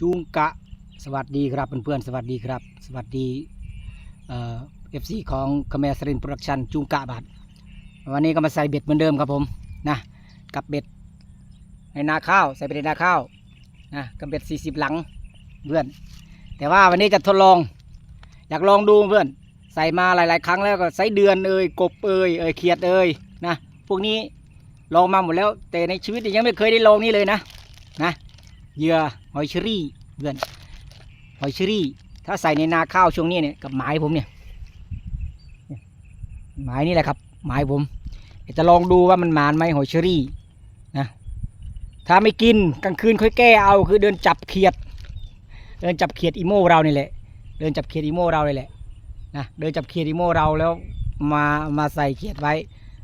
จุงกะ สวัสดีครับเพื่อนๆสวัสดีครับ สวัสดีเอ่อฟซีของคาเมสรินโปรดักชันจุงกะบัดวันนี้ก็มาใส่เบ็ดเหมือนเดิมครับผมนะกับเบ็ดในนาข้าวใส่เบ็ดในนาข้าวนะกับเบ็ดสี่สิบหลังเพื่อน แต่ว่าวันนี้จะทดลอง อยากลองดูเพื่อน ใส่มาหลาย ๆ ครั้งแล้วก็ใส่เดือนเอ่ยกบเอ่ยเอ่ยเขียดเอ่ยนะพวกนี้ลองมาหมดแล้ว แต่ในชีวิตยังไม่เคยได้ลองนี่เลยนะนะ เหยื่อหอยเชอรี่เพื่อนหอยเชอรี่ ถ้าใส่ในนาข้าวช่วงนี้เนี่ยกับหมายผมเนี่ยเนี่ยหมายนี่แหละครับหมายผมจะลองดูว่ามันหมานไหมหอยเชอรี่นะถ้าไม่กินกลางคืนค่อยแก้เอาคือเดินจับเขียด เดินจับเขียดอีโม่เรานี่แหละ เดินจับเขียดอีโม่เราเลยแหละนะเดินจับเขียดอีโม่เราแล้วมามาใส่เขียดไว้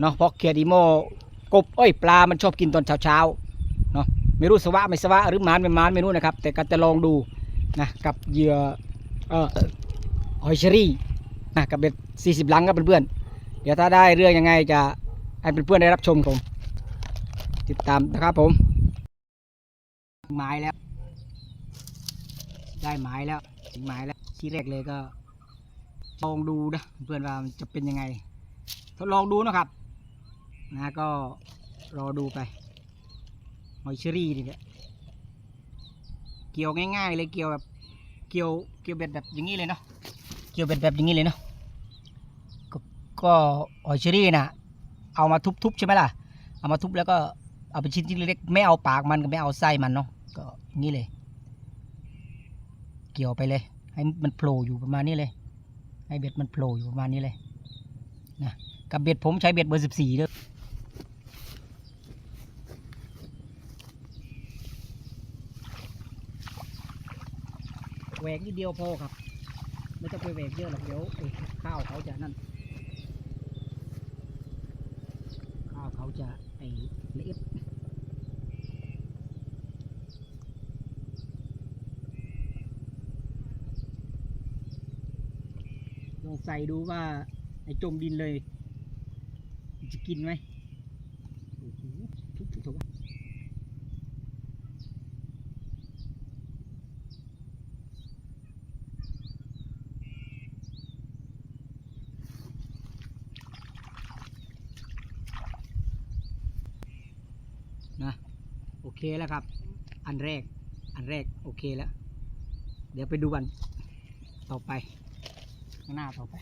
เนาะเพราะเขียดอีโม่กบเอ้ยปลามันชอบกินตอนเช้าเช้าเนาะ ไม่รู้สวะไม่สวะหรือมานไม่มานไม่รู้นะครับ แต่ก็จะลองดูนะกับเหยื่อเอ่อหอยเชอรี่นะกับเบ็ดสี่สิบลังครับเพื่อนๆเดี๋ยวถ้าได้เรื่องยังไงจะให้เพื่อนๆได้รับชมผมติดตามนะครับผมหมายแล้ว ได้หมายแล้วถึงหมายแล้วที่แรกเลยก็ลองดูนะเพื่อนว่ามันจะเป็นยังไงทดลองดูนะครับนะก็รอดูไป หอยเชอรี่นี่แหละเกี่ยวง่ายๆเลยเกี่ยวแบบเกี่ยวเกี่ยวเบ็ดแบบอย่างนี้เลยเนาะเกี่ยวเบ็ดแบบอย่างนี้เลยเนาะก็หอยเชอรี่น่ะเอามาทุบๆใช่ไหมล่ะเอามาทุบแล้วก็เอาเป็นชิ้นๆเล็กๆไม่เอาปากมันก็ไม่เอาไส้มันเนาะก็อย่างนี้เลย เกี่ยวไปเลย ให้มันโผล่อยู่ประมาณนี้เลย ให้เบ็ดมันโผล่อยู่ประมาณนี้เลยนะกับเบ็ดผมใช้เบ็ดเบอร์สิบสี่ด้วย หวกนิดเดียวพอครับ ไม่ต้องไปแหวกเยอะหรอกเดี๋ยวข้าวเขาจะนั่น ข้าวเขาจะไอ้ละเอียดลองใส่ดูว่าไอ้จมดินเลย จะกินไหมโอ้โหทุกๆตัว นะโอ เคแล้วครับ อันแรก อันแรกโอเคแล้ว เดี๋ยวไปดูอันต่อไป ข้างหน้าต่อไป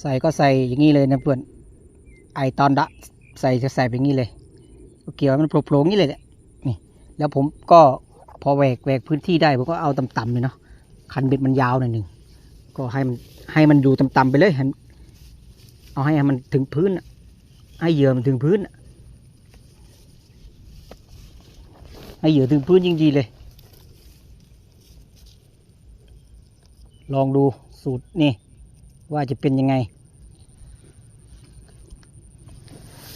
ใส่ก็ใส่อย่างนี้เลยนะเพื่อน ไอตอนดะใส่จะใส่ไปงนี้เลย เกี่ยวมันโผล่ๆงนี้เลยแหละนี่ แล้วผมก็ พอแหวกแหวกพื้นที่ได้ผมก็เอาต่ำๆเลยเนาะคันเบ็ดมันยาวหน่อยหนึ่งก็ให้มันให้มันอยู่ต่ำๆไปเลยให้มันเอาให้มันถึงพื้นให้เหยื่อมันถึงพื้นให้เหยื่อถึงพื้นจริงๆเลย ลองดูสูตรนี่ว่าจะเป็นยังไง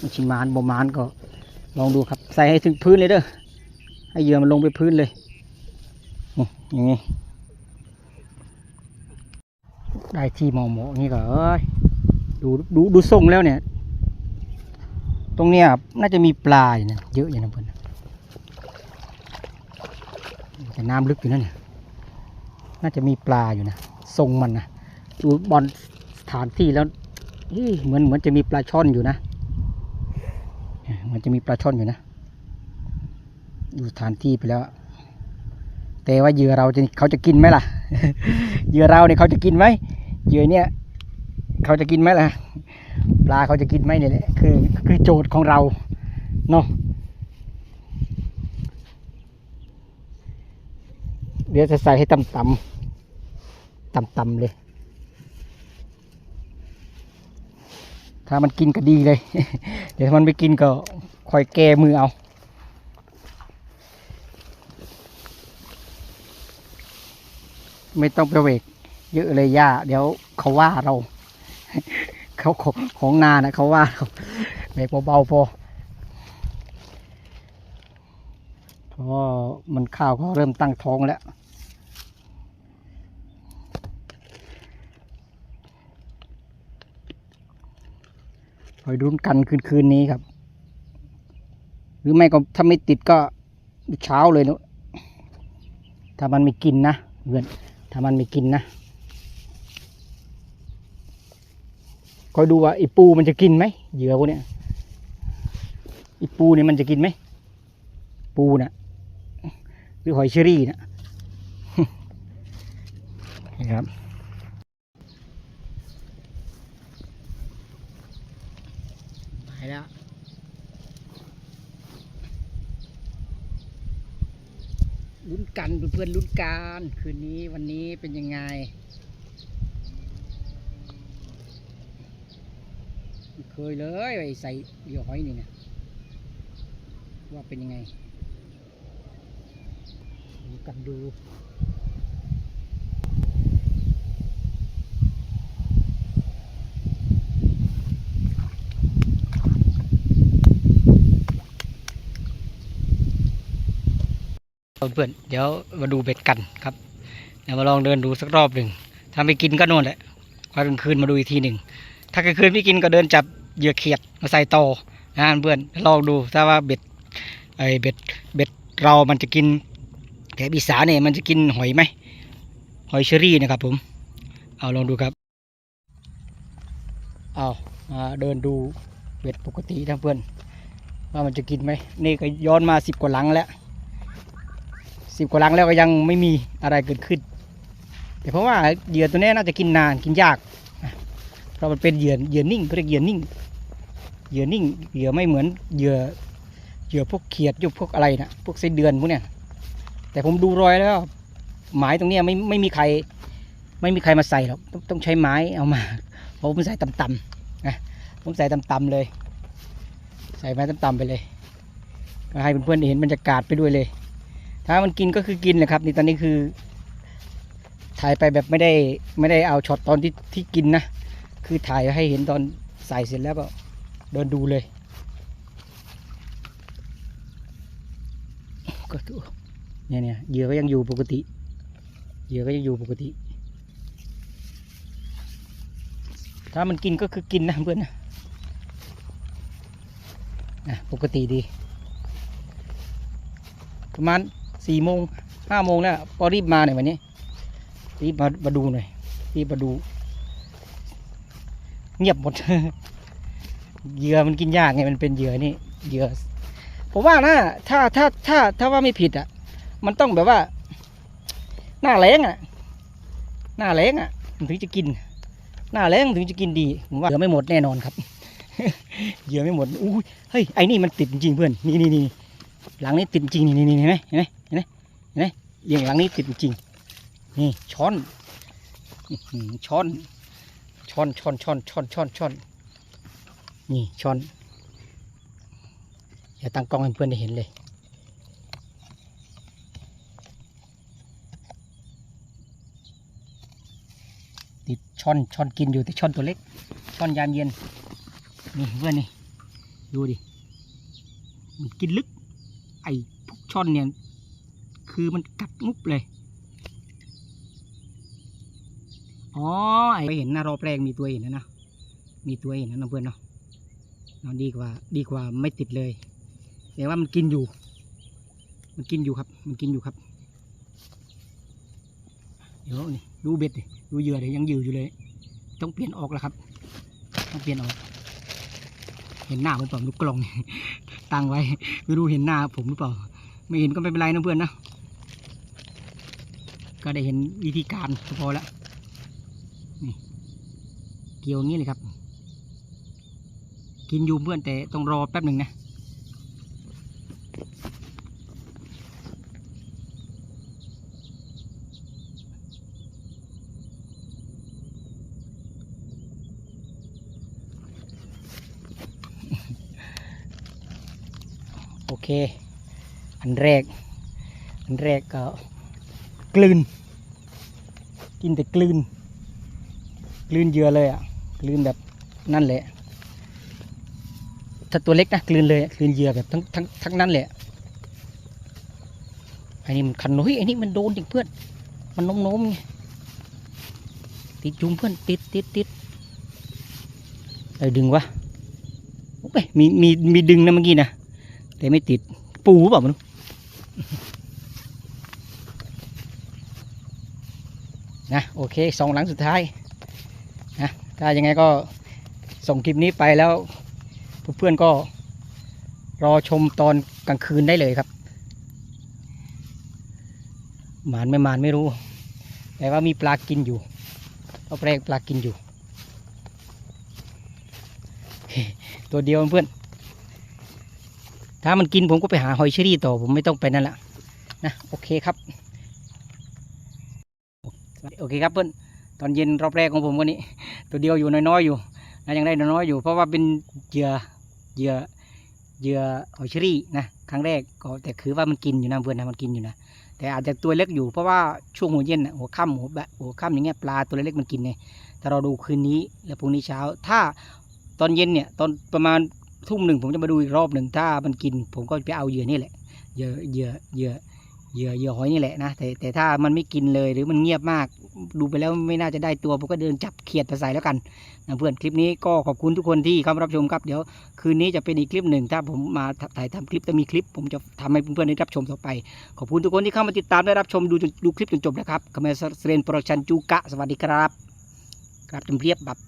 มันชิมานบมานก็ลองดูครับ ใส่ให้ถึงพื้นเลยเด้อ ให้เหยื่อมันลงไปพื้นเลยนี่อย่างนี้ได้ที่หมอหมออย่างนี้ก็เอ้ยดูดูดูทรงแล้วเนี่ย ตรงเนี้ยน่าจะมีปลาอยู่นะเยอะอยู่นะเพื่อนแต่น้ำลึกอยู่นะเนี่ยน่าจะมีปลาอยู่นะทรงมันนะดูบอลสถานที่แล้วเฮ้ยเหมือนเหมือนจะมีปลาช่อนอยู่นะเหมันจะมีปลาช่อนอยู่นะ ดูสถานที่ไปแล้ว แต่ว่าเหยื่อเราจะเขาจะกินไหมล่ะ เหยื่อเราเนี่ยเขาจะกินไหมเหยื่อเนี่ยเขาจะกินไหมล่ะ ปลาเขาจะกินไหมเนี่ยแหละคือคือโจทย์ของเราเนาะเดี๋ยวจะใส่ให้ต่ำต่ำๆต่ำๆเลย ถ้ามันกินก็ดีเลย เดี๋ยวถ้ามันไม่กินก็คอยแก้มือเอา ไม่ต้องไปเวกเยอะเลยย่า เดี๋ยวเขาว่าเราเขาของนานะเขาว่าเราเบรกเบาๆพอเพราะมันข้าวเขาเริ่มตั้งท้องแล้วคอยดูนกันคืนคืนี้ครับ หรือไม่ก็ถ้าไม่ติดก็เช้าเลยเนาะถ้ามันไม่กินนะเพื่อน ถ้ามันไม่กินนะคอยดูว่าไอปูมันจะกินไหมเหยื่อพวกเนี้ยไอปูเนี่ยมันจะกินไหมปูนะ่ะหรือหอยเชอรี่นะนี่ครับไปแล้ว ลุ้นกันเพื่อนๆลุ้นกันคืนนี้วันนี้เป็นยังไงเคยเลยไอ้ใส่เดี่ยวหอยนี่นะว่าเป็นยังไงดูกันดู เพื่อนเดี๋ยวมาดูเบ็ดกันครับเดี๋ยวมาลองเดินดูสักรอบหนึ่งถ้าไม่กินก็น่นแหละพอกลางคืนมาดูอีกทีหนึ่งถ้ากลางคืนไม่กินก็เดินจับเหยื่อเขียดมาใส่โตนะเพื่อนลองดูถ้าว่าเบ็ดไอเบ็ดเบ็ดเรามันจะกินแถบอีสานเนี่ยมันจะกินหอยไหมหอยเชอรี่นะครับผม เอาลองดูครับเอามาเดินดูเบ็ดปกตินะเพื่อนว่ามันจะกินไหมนี่ก็ย้อนมาสิบกว่าหลังแล้ว สิบกว่าลังแล้วก็ยังไม่มีอะไรเกิดขึ้น แต่เพราะว่าเหยื่อตัวนี้น่าจะกินนานกินยาก เพราะมันเป็นเหยื่อเหยื่อนิ่งเขาเรียกเหยื่อนิ่ง เหยื่อนิ่งเหยื่อไม่เหมือนเหยื่อเหยื่อพวกเขียดยุบพวกอะไรนะพวกไส้เดือนพวกเนี้ยแต่ผมดูรอยแล้ว หมายตรงเนี้ยไม่ไม่มีใคร ไม่มีใครมาใส่หรอกต้องต้องใช้ไม้เอามาเพราะผมใส่ต่ำๆนะผมใส่ต่ำๆเลย ใส่ไม้ต่ำๆไปเลยก็ให้เพื่อนๆเห็นบรรยากาศไปด้วยเลย ถ้ามันกินก็คือกินแหละครับ นี่ตอนนี้คือถ่ายไปแบบไม่ได้ไม่ได้เอาช็อตตอนที่ที่กินนะ คือถ่ายให้เห็นตอนใส่เสร็จแล้วก็เดินดูเลยก็ดูเนี่ยเนี่ยเหยื่อก็ยังอยู่ปกติเหยื่อก็ยังอยู่ปกติ ถ้ามันกินก็คือกินนะเพื่อนนะนะปกติดีประมาณ สี่โมงห้าโมงแล้วพอรีบมาหน่อยวันนี้ รีบมามาดูหน่อยรีบมาดู เงียบหมดเหยื่อมันกินยากไงมันเป็นเหยื่อนี่เหยื่อผมว่านะถ้าถ้าถ้าถ้าว่าไม่ผิดอะ มันต้องแบบว่า หน้าแรงอะ หน้าแรงอะมันถึงจะกิน หน้าแรงถึงจะกินดีผมว่าเหยื่อไม่หมดแน่นอนครับเหยื่อไม่หมดอุ้ยเฮ้ยไอ้นี่มันติดจริงเพื่อนนี่นี่นี่หลังนี้ติดจริงนี่นี่นี่เห็นไหมเห็นไหม เห็นไหมเลี้ยงหลังนี้ติดจริงนี่ช้อนช้อนช้อนช้อนช้อนช้อนช้อนช้อนนี่ช้อนอย่าตั้งกล้องให้เพื่อนได้เห็นเลย ติดช้อนช้อนกินอยู่แต่ช้อนตัวเล็ก ช้อนยามเย็นนี่เพื่อนนี่ดูดิมันกินลึก ไอ้พวกช่อนเนี่ย คือมันกัดงุบเลย อ๋อไอ้ไปเห็นนะรอแปลงมีตัวเห็นนะนะมีตัวเห็นนะนะเพื่อนเนาะเนาะดีกว่า ดีกว่าไม่ติดเลยแต่ว่ามันกินอยู่ มันกินอยู่ครับ มันกินอยู่ครับ เดี๋ยวนี่ดูเบ็ดดิดูเหยื่อเดี๋ยวยังอยู่อยู่เลย ต้องเปลี่ยนออกแล้วครับ ต้องเปลี่ยนออก เห็นหน้ามันเปล่าลูกกลองตั้งไว้ไม่รู้เห็นหน้าผมหรือเปล่า ไม่เห็นก็ไม่เป็นไรนะเพื่อนนะ ก็ได้เห็นวิธีการก็พอแล้วนี่เกี่ยวงี้เลยครับ กินยู่เพื่อนแต่ต้องรอแป๊บหนึ่งนะโอเค อันแรก อันแรกก็ กลืน กินแต่กลืน กลืนเยื่อเลยอะ กลืนแบบนั่นแหละ ถ้าตัวเล็กนะกลืนเลยกลืนเยื่อแบบทั้งทั้งทั้งนั้นแหละไอ้นี่มันคันเฮ้ยไอ้นี่มันโดนจริงเพื่อน มันโน้มโน้มไงติดจุงเพื่อนติดติดติดไอ้ดึงวะโอ้ยมีมีมีดึงนะเมื่อกี้นะแต่ไม่ติดปูเปล่ามัน นะโอเคสองหลังสุดท้ายนะถ้ายังไงก็ส่งคลิปนี้ไปแล้วเพื่อนๆก็รอชมตอนกลางคืนได้เลยครับหมานไม่หมานไม่รู้ แต่ว่ามีปลากินอยู่เอาแปลกปลากินอยู่ ตัวเดียวเพื่อน ถ้ามันกินผมก็ไปหาหอยเชอรี่ต่อผมไม่ต้องไปนั่นละนะโอเคครับ โอเคครับเพื่อนตอนเย็นรอบแรกของผมวันนี้ ตัวเดียวอยู่น้อยๆอยู่นะยังได้น้อยๆอยู่ เพราะว่าเป็นเหยื่อเหยื่อเหยื่อหอยเชอรี่นะครั้งแรกก็แต่คือว่ามันกินอยู่นะเพื่อนนะมันกินอยู่นะแต่อาจจะตัวเล็กอยู่เพราะว่าช่วงหัวเย็นหัวค่ำหัวแบบหัวค่ำอย่างเงี้ยปลาตัวเล็กๆมันกินไงแต่เราดูคืนนี้แล้วพรุ่งนี้เช้า ถ้าตอนเย็นเนี่ยตอนประมาณทุ่มหนึ่งผมจะมาดูอีกรอบหนึ่งถ้ามันกิน ผมก็ไปเอาเหยื่อนี่แหละเหยื่อเหยื่อเหยื่อ เหยื่อเหยื่อหอยนี่แหละนะแต่แต่ถ้ามันไม่กินเลยหรือมันเงียบมาก ดูไปแล้วไม่น่าจะได้ตัวผมก็เดินจับเขียดไปใส่แล้วกันนะเพื่อนคลิปนี้ก็ขอบคุณทุกคนที่เข้ามารับชมครับเดี๋ยวคืนนี้จะเป็นอีกคลิปหนึ่งถ้าผมมาถ่ายทำคลิปจะมีคลิป ผมจะทำให้เพื่อนๆได้รับชมต่อไป ขอบคุณทุกคนที่เข้ามาติดตามได้รับชมดูดูคลิปจนจบนะครับคาเมสเรนโปรดักชันจูกะสวัสดีครับ ครับจำเรียบแบบ